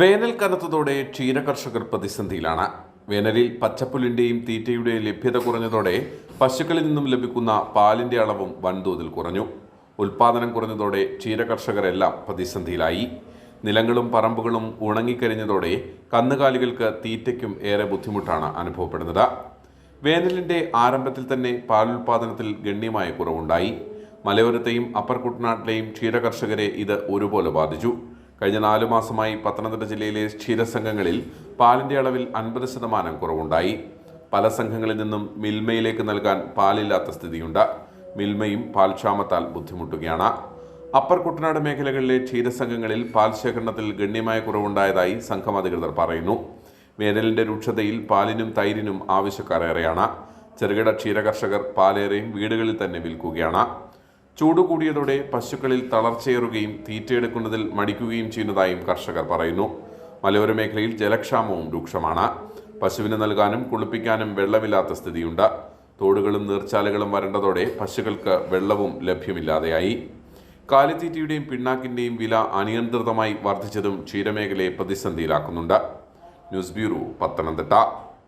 വേനൽ കനത്തതോടെ ക്ഷീരകർഷകർ പ്രതിസന്ധിയിലാണ്. വേനലിൽ പച്ചപ്പുല്ലിന്റെയും തീറ്റയുടെയും ലഭ്യത കുറഞ്ഞതോടെ പശുക്കളിൽ നിന്നും ലഭിക്കുന്ന പാലിന്റെ അളവും വൻതോതിൽ കുറഞ്ഞു. ഉൽപാദനം കുറഞ്ഞതോടെ ക്ഷീരകർഷകരെല്ലാം പ്രതിസന്ധിയിലായി. നിലങ്ങളും പറമ്പുകളും ഉണങ്ങിക്കരിഞ്ഞതോടെ കന്നുകാലികൾക്ക് തീറ്റയ്ക്കും ഏറെ ബുദ്ധിമുട്ടാണ് അനുഭവപ്പെടുന്നത്. വേനലിന്റെ ആരംഭത്തിൽ തന്നെ പാലുൽപാദനത്തിൽ ഗണ്യമായ കുറവുണ്ടായി. മലയോരത്തെയും അപ്പർ കുട്ടനാട്ടിലെയും ക്ഷീരകർഷകരെ ഇത് ഒരുപോലെ ബാധിച്ചു. കഴിഞ്ഞ നാലു മാസമായി പത്തനംതിട്ട ജില്ലയിലെ ക്ഷീരസംഘങ്ങളിൽ പാലിന്റെ അളവിൽ അൻപത് ശതമാനം കുറവുണ്ടായി. പല സംഘങ്ങളിൽ നിന്നും മിൽമയിലേക്ക് നൽകാൻ പാലില്ലാത്ത സ്ഥിതിയുണ്ട്. മിൽമയും പാൽക്ഷാമത്താൽ ബുദ്ധിമുട്ടുകയാണ്. അപ്പർ കുട്ടനാട് മേഖലകളിലെ ക്ഷീരസംഘങ്ങളിൽ പാൽ ശേഖരണത്തിൽ ഗണ്യമായ കുറവുണ്ടായതായി സംഘം അധികൃതർ പറയുന്നു. വേനലിന്റെ രൂക്ഷതയിൽ പാലിനും തൈരിനും ആവശ്യക്കാരേറെയാണ്. ചെറുകിട ക്ഷീരകർഷകർ പാലേറെയും വീടുകളിൽ തന്നെ വിൽക്കുകയാണ്. ചൂട് കൂടിയതോടെ പശുക്കളിൽ തളർച്ചയേറുകയും തീറ്റയെടുക്കുന്നതിൽ മടിക്കുകയും ചെയ്യുന്നതായും കർഷകർ പറയുന്നു. മലയോര മേഖലയിൽ ജലക്ഷാമവും രൂക്ഷമാണ്. പശുവിന് നൽകാനും കുളിപ്പിക്കാനും വെള്ളമില്ലാത്ത സ്ഥിതിയുണ്ട്. തോടുകളും നീർച്ചാലുകളും വരണ്ടതോടെ പശുക്കൾക്ക് വെള്ളവും ലഭ്യമില്ലാതെയായി. കാലിത്തീറ്റയുടെയും പിണ്ണാക്കിന്റെയും വില അനിയന്ത്രിതമായി വർദ്ധിച്ചതും ക്ഷീരമേഖലയെ പ്രതിസന്ധിയിലാക്കുന്നുണ്ട്. News bureau Pathanamthitta.